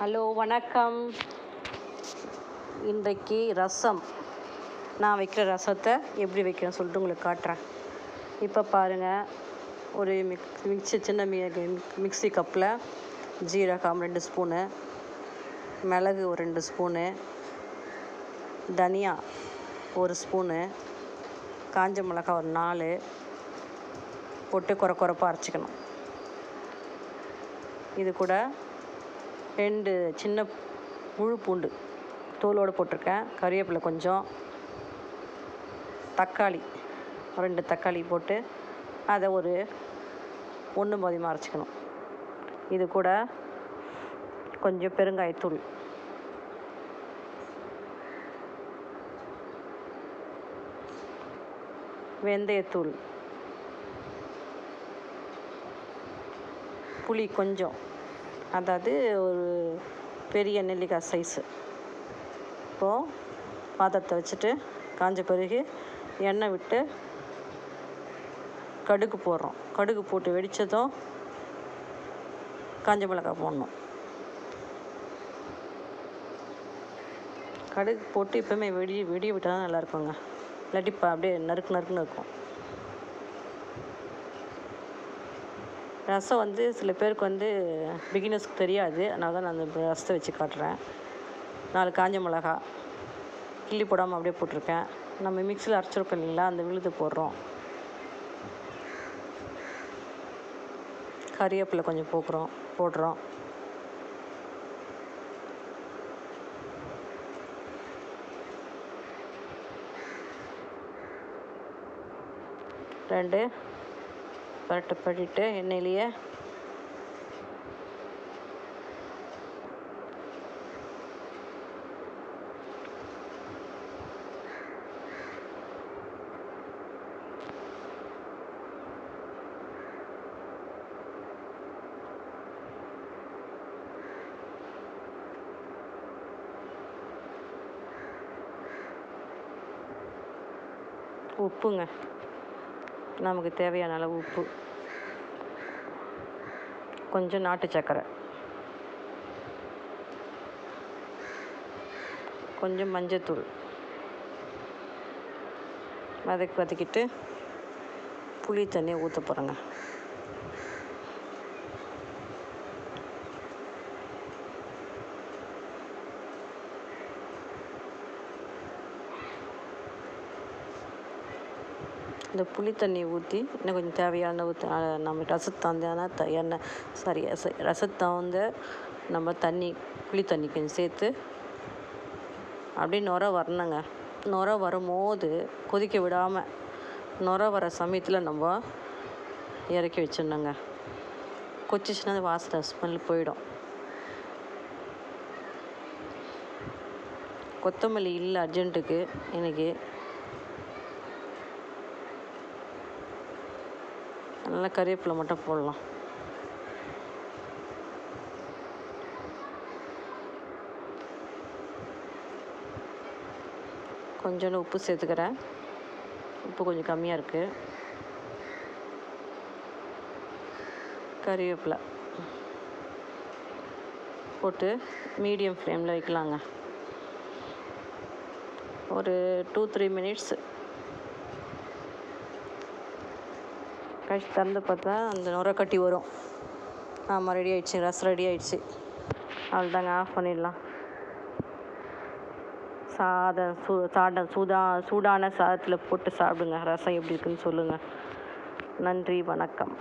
Hello வணக்கம். இன்றைக்கு ரசம். நான் வைக்கிற ரசத்தை எப்படி வைக்கிறேன்னு சொல்லிட்டு உங்களுக்கு காட்டுறேன். இப்போ பாருங்கள் ஒரு மிக் மிக்சி சின்ன மி மிக்ஸி கப்பில் ஜீரகம் ரெண்டு ஸ்பூனு மிளகு ஒரு ரெண்டு ஸ்பூனு தனியா ஒரு ஸ்பூனு காஞ்ச மிளகா ஒரு நாலு போட்டு குறை குறைப்பாக அரைச்சிக்கணும். இது கூட ரெண்டு சின்ன முழு பூண்டு தோலோடு போட்டிருக்கேன். கறிவேப்பிலை கொஞ்சம் தக்காளி ரெண்டு தக்காளி போட்டு அதை ஒரு ஒன்று பாதியமாக அரைச்சிக்கணும். இது கூட கொஞ்சம் பெருங்காயத்தூள். வெந்தயத்தூள். புளி கொஞ்சம். அதாவது ஒரு பெரிய நெல்லிக்காய் சைஸு இப்போது பாத்திரத்தை வச்சுட்டு காஞ்ச பிறகு எண்ணெய் விட்டு கடுகு போடுறோம். கடுகு போட்டு வெடித்ததும் காஞ்ச மிளகாய் போடணும். கடுகு போட்டு இப்போவுமே வெடி வெடிய விட்டால் தான் நல்லா இருக்குங்க. இல்லாட்டி இப்போ அப்படியே நறுக்கு நறுக்குன்னு இருக்கும். ரசம் வந்து சில பேருக்கு வந்து பிகினர்ஸ்க்கு தெரியாது. அதனால தான் நான் அந்த ரசத்தை வச்சு காட்டுறேன். நாலு காஞ்ச மிளகா கிள்ளி போடாமல் அப்படியே போட்டிருக்கேன். நம்ம மிக்சியில் அரைச்சிருக்கோம் இல்லைங்களா? அந்த விழுது போடுறோம். கறிவேப்பிலை கொஞ்சம் போக்குறோம் போடுறோம். ரெண்டு பரட்டு பண்ணிட்டு எண்ணெயிலேயே. உப்புங்க. நமக்கு தேவையான அளவு உப்பு. கொஞ்சம் நாட்டு சர்க்கரை கொஞ்சம் மஞ்சத்தூள். வதக்கி வதக்கிட்டு புளி தண்ணி ஊற்ற போகிறேங்க இந்த புளி தண்ணி ஊற்றி இன்னும் கொஞ்சம் தேவையான ஊற்ற நம்ம ரசத்தாந்தான த எண்ணெய் சாரி ரசத்தாந்த நம்ம தண்ணி புளி தண்ணி கொஞ்சம் சேர்த்து அப்படியே நுர வரணுங்க. நுர வரும்போது கொதிக்க விடாமல் நுர வர சமயத்தில் நம்ம இறக்கி வச்சிடணுங்க. கொச்சிச்சுன்னா அந்த வாசனை ஸ்மெல் போயிடும். கொத்தமல்லி இல்லை அர்ஜென்ட்டுக்கு எனக்கு நல்லா கறிவேப்பிலை மட்டும் போடலாம். கொஞ்சோண்டு உப்பு சேர்த்துக்கிறேன். உப்பு கொஞ்சம் கம்மியாக இருக்குது கறிவேப்பிலை போட்டு மீடியம் ஃப்ளேமில் வைக்கலாங்க. ஒரு டூ த்ரீ மினிட்ஸ் கழிச்சு திறந்து பார்த்தா அந்த நுர கட்டி வரும். ஆமாம் ரெடி ஆயிடுச்சு. ரசம் ரெடி ஆயிடுச்சு. அவ்வளோதாங்க ஆஃப் பண்ணிடலாம். சாதம் சூ சாதம் சூடா சூடான சாதத்தில் போட்டு சாப்பிடுங்க. ரசம் எப்படி இருக்குன்னு சொல்லுங்கள் நன்றி வணக்கம்.